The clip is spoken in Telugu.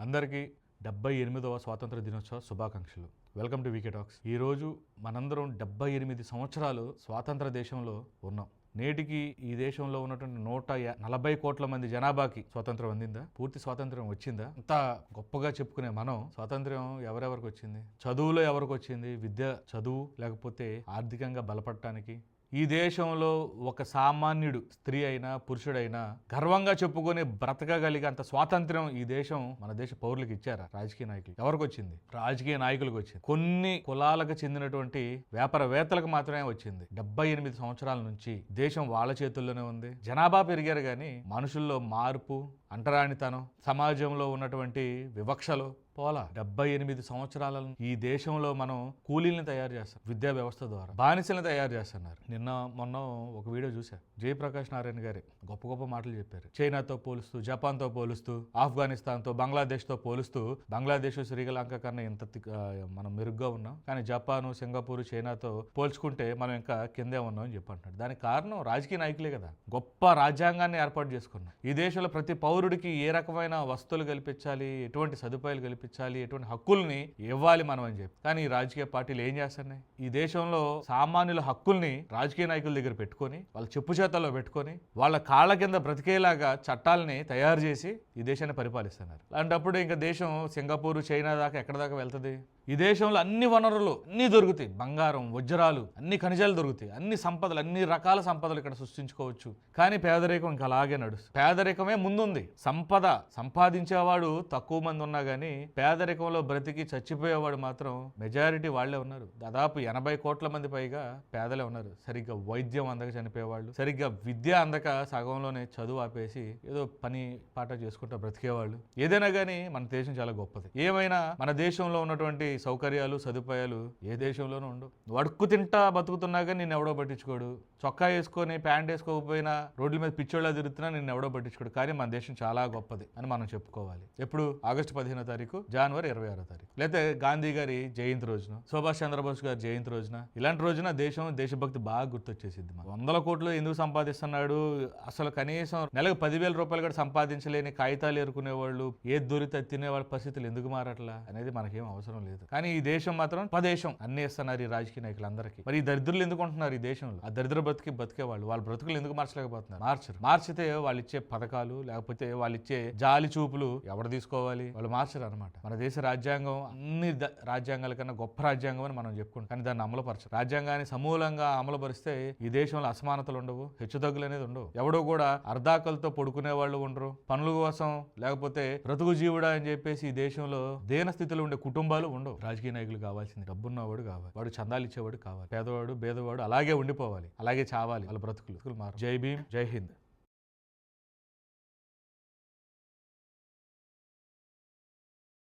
అందరికీ డెబ్బై ఎనిమిదవ స్వాతంత్ర దినోత్సవ శుభాకాంక్షలు. వెల్కమ్ టు వీకే టాక్స్ ఈరోజు మనందరం డెబ్బై ఎనిమిది సంవత్సరాలు స్వాతంత్ర దేశంలో ఉన్నాం. నేటికి ఈ దేశంలో ఉన్నటువంటి నూట యా- నలభై కోట్ల మంది జనాభాకి స్వాతంత్రం అందిందా? పూర్తి స్వాతంత్రం వచ్చిందా? అంత గొప్పగా చెప్పుకునే మనం స్వాతంత్రం ఎవరెవరికి వచ్చింది? చదువులో ఎవరికి వచ్చింది? విద్య చదువు లేకపోతే ఆర్థికంగా బలపడటానికి ఈ దేశంలో ఒక సామాన్యుడు స్త్రీ అయినా పురుషుడైనా గర్వంగా చెప్పుకొని బ్రతకగలిగే అంత స్వాతంత్ర్యం ఈ దేశం మన దేశ పౌరులకు ఇచ్చారా? రాజకీయ నాయకులు ఎవరికి వచ్చింది? రాజకీయ నాయకులకు వచ్చింది. కొన్ని కులాలకు చెందినటువంటి వ్యాపారవేత్తలకు మాత్రమే వచ్చింది. డెబ్బై ఎనిమిది సంవత్సరాల నుంచి దేశం వాళ్ళ చేతుల్లోనే ఉంది. జనాభా పెరిగారు కానీ మనుషుల్లో మార్పు అంటరానితనం సమాజంలో ఉన్నటువంటి వివక్షలు పోలా డెబ్బై ఎనిమిది సంవత్సరాల ఈ దేశంలో మనం కూలీలను తయారు చేస్తాం విద్యా వ్యవస్థ ద్వారా. బానిసల్ని తయారు చేస్తున్నారు. నిన్న మొన్న ఒక వీడియో చూశా. జయప్రకాష్ నారాయణ గారి గొప్ప గొప్ప మాటలు చెప్పారు. చైనాతో పోలుస్తూ జపాన్తో పోలుస్తూ ఆఫ్ఘనిస్తాన్తో బంగ్లాదేశ్తో పోలుస్తూ బంగ్లాదేశ్ శ్రీలంక కన్నా ఇంత మనం మెరుగ్గా ఉన్నాం. కానీ జపాను సింగపూర్ చైనాతో పోల్చుకుంటే మనం ఇంకా కిందే ఉన్నాం అని చెప్పి అంటున్నాడు. దానికి కారణం రాజకీయ నాయకులే కదా. గొప్ప రాజ్యాంగాన్ని ఏర్పాటు చేసుకున్నాం ఈ దేశంలో ప్రతి పౌరుడికి ఏ రకమైన వస్తువులు కల్పించాలి ఎటువంటి సదుపాయాలు కల్పించాలి ఎటువంటి హక్కుల్ని ఇవ్వాలి మనం అని చెప్పి. కానీ ఈ రాజకీయ పార్టీలు ఏం చేస్తున్నాయి? ఈ దేశంలో సామాన్యుల హక్కుల్ని రాజకీయ నాయకుల దగ్గర పెట్టుకొని వాళ్ళ చెప్పు చేతల్లో పెట్టుకొని వాళ్ళ కాళ్ళ కింద బ్రతికేలాగా చట్టాలని తయారు చేసి ఈ దేశాన్ని పరిపాలిస్తున్నారు. అలాంటప్పుడు ఇంకా దేశం సింగపూర్ చైనా దాకా ఎక్కడ దాకా వెళ్తుంది? ఈ దేశంలో అన్ని వనరులు అన్నీ దొరుకుతాయి. బంగారం వజ్రాలు అన్ని ఖనిజాలు దొరుకుతాయి. అన్ని సంపదలు అన్ని రకాల సంపదలు ఇక్కడ సృష్టించుకోవచ్చు. కానీ పేదరికం ఇంకా అలాగే నడుస్తుంది. పేదరికమే ముందుంది. సంపద సంపాదించేవాడు తక్కువ మంది ఉన్నా కానీ పేదరికంలో బ్రతికి చచ్చిపోయేవాడు మాత్రం మెజారిటీ వాళ్ళే ఉన్నారు. దాదాపు ఎనభై కోట్ల మంది పైగా పేదలే ఉన్నారు. సరిగ్గా వైద్యం అందక చనిపోయేవాళ్ళు సరిగ్గా విద్య అందక సగంలోనే చదువు ఆపేసి ఏదో పని పాట చేసుకుంటూ బ్రతికేవాళ్ళు. ఏదైనా కానీ మన దేశం చాలా గొప్పది. ఏమైనా మన దేశంలో ఉన్నటువంటి సౌకర్యాలు సదుపాయాలు ఏ దేశంలోనూ ఉండవు. వడుక్కు అడుక్కు తింటా బతుకుతున్నా కానీ నిన్ను ఎవడో పట్టించుకోడు. చొక్కా వేసుకొని ప్యాంట్ వేసుకోకపోయినా రోడ్ల మీద పిచ్చోళ్ళ తిరుగుతున్నా నిన్ను ఎవడో పట్టించుకోడు. కానీ మన దేశం చాలా గొప్పది అని మనం చెప్పుకోవాలి. ఎప్పుడు? ఆగస్టు పదిహేనో తారీఖు జనవరి ఇరవై ఆరో తారీఖు. లేకపోతే గాంధీ గారి జయంతి రోజున సుభాష్ చంద్రబోస్ గారి జయంతి రోజున ఇలాంటి రోజున దేశం దేశభక్తి బాగా గుర్తొచ్చేసింది వందల కోట్లు ఎందుకు సంపాదిస్తున్నాడు? అసలు కనీసం నెలకు పదివేల రూపాయలు కూడా సంపాదించలేని కాగితాలు ఎరుకునేవాళ్ళు ఏ ఏది దొరికితే తినేవాళ్ళ పరిస్థితులు ఎందుకు మారట్లా అనేది మనకేం అవసరం లేదు. కానీ ఈ దేశం మాత్రం పదేశం అన్ని ఇస్తున్నారు ఈ రాజకీయ నాయకులందరికీ మరి ఈ దరిద్రులు ఎందుకు ఉంటున్నారు ఈ దేశంలో? ఆ దరిద్ర బతికి బతికే వాళ్ళు వాళ్ళ బ్రతుకులు ఎందుకు మార్చలేకపోతున్నారు? మార్చరు. మార్చితే వాళ్ళు ఇచ్చే పథకాలు లేకపోతే వాళ్ళు ఇచ్చే జాలి చూపులు ఎవరు తీసుకోవాలి? వాళ్ళు మార్చరు అనమాట మన దేశ రాజ్యాంగం అన్ని రాజ్యాంగాల కన్నా గొప్ప రాజ్యాంగం అని మనం చెప్పుకుంటాం. కానీ దాన్ని అమలుపరచరు. రాజ్యాంగాన్ని సమూలంగా అమలుపరిస్తే ఈ దేశంలో అసమానతలు ఉండవు హెచ్చుతగ్గులు అనేది ఉండవు. ఎవడో కూడా అర్ధాకలతో పడుకునే వాళ్ళు ఉండరు. పనుల కోసం లేకపోతే బ్రతుకు జీవుడా అని చెప్పేసి ఈ దేశంలో దేన స్థితిలో ఉండే కుటుంబాలు ఉండవు. రాజకీయ నాయకులు కావాల్సింది డబ్బున్నవాడు కావాలి. వాడు చందాలు ఇచ్చేవాడు కావాలి. పేదవాడు బేదవాడు అలాగే ఉండిపోవాలి. అలాగే చావాలి. వాళ్ళ బ్రతుకులు. బ్రతుకులు మారు జై భీమ్ జై హింద్.